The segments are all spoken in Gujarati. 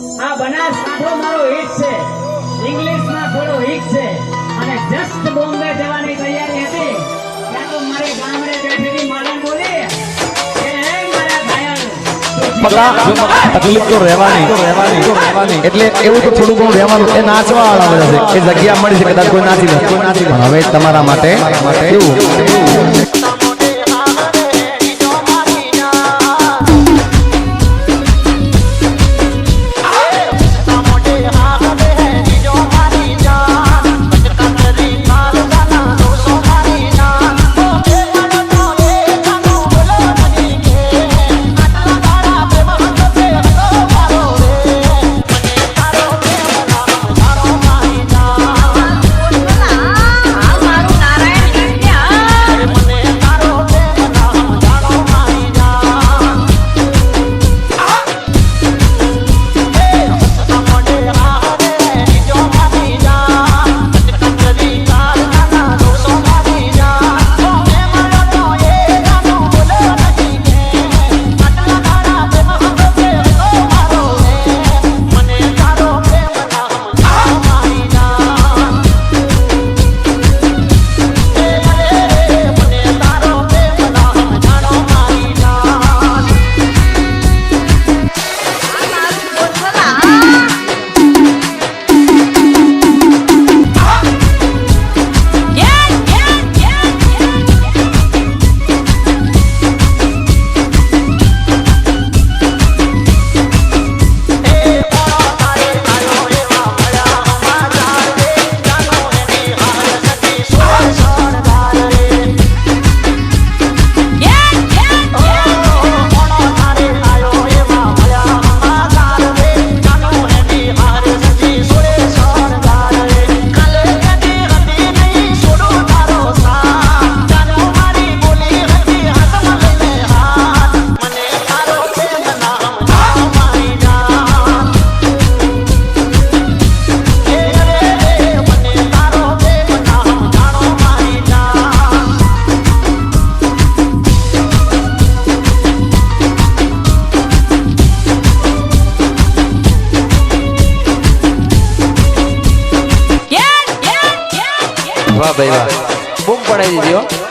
આ બનાસકાંઠો મારો હિટ છે. ઇંગ્લિશમાં થોડો હિટ છે. અને જસ્ટ બોમ્બે જવાની તૈયારી હતી. ત્યાં તો મારે ગામડે બેઠેલી માલમ બોલી તકલીફ તો રહેવાની. રહેવાની એટલે એવું તો થોડું ઘણું રહેવાનું. એ નાચવા વાળા એ જગ્યા મળી છે, કદાચ કોઈ નાચી હવે તમારા માટે વાહ ભાઈ વાહ. બૂમ પડાવી દીધી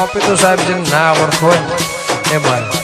કોપી તો સાહેબ જેને ના ઓળખો ને એ મારે.